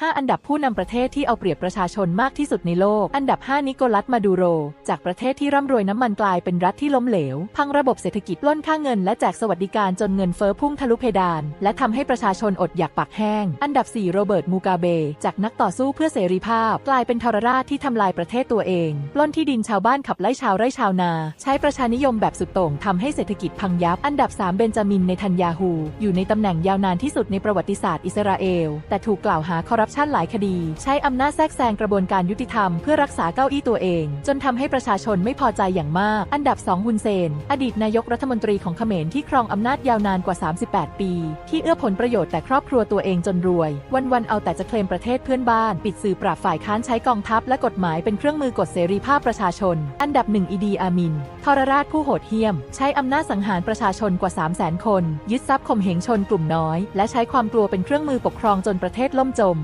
5 อันดับผู้นำประเทศที่เอาเปรียบประชาชนมากที่สุดในโลก อันดับ 5 นิโคลัส มาดูโร จากประเทศที่ร่ำรวยน้ำมันกลายเป็นรัฐที่ล้มเหลว พังระบบเศรษฐกิจล้นค่าเงินและแจกสวัสดิการจนเงินเฟ้อพุ่งทะลุเพดาน และทำให้ประชาชนอดอยากปากแห้ง อันดับ 4 โรเบิร์ต มูกาเบ จากนักต่อสู้เพื่อเสรีภาพ กลายเป็นทรราชที่ทำลายประเทศตัวเองล้นที่ดินชาวบ้านขับไล่ชาวไร่ชาวนา ใช้ประชานิยมแบบสุดโต่งทำให้เศรษฐกิจพังยับ อันดับ 3 เบนจามิน เนทันยาฮู อยู่ในตำแหน่งยาวนานที่สุดในประวัติศาสตร์อิสราเอล แต่ถูกกล่าวหาคอร์รัปชันหลายคดี ใช้อำนาจแทรกแซงกระบวนการยุติธรรมเพื่อรักษาเก้าอี้ตัวเอง จนทำให้ประชาชนไม่พอใจอย่างมาก อันดับ 2 ฮุนเซน อดีตนายกรัฐมนตรีของเขมรที่ครองอำนาจยาวนานกว่า 38 ปี ที่เอื้อผลประโยชน์แต่ครอบครัวตัวเองจนรวย วันๆเอาแต่จะเคลมประเทศเพื่อนบ้าน ปิดสื่อปราบฝ่ายค้านใช้กองทัพและกฎหมายเป็นเครื่องมือกดเสรีภาพประชาชน อันดับหนึ่งอีดีอามินทรราชผู้โหดเหี้ยม ใช้อำนาจสังหารประชาชนกว่า 3 0 0 0 0 0 คน ยึดทรัพย์ข่มเหงชนกลุ่มน้อย และใช้ความกลัวเป็นเครื่องมือปกครองจนประเทศล่มจม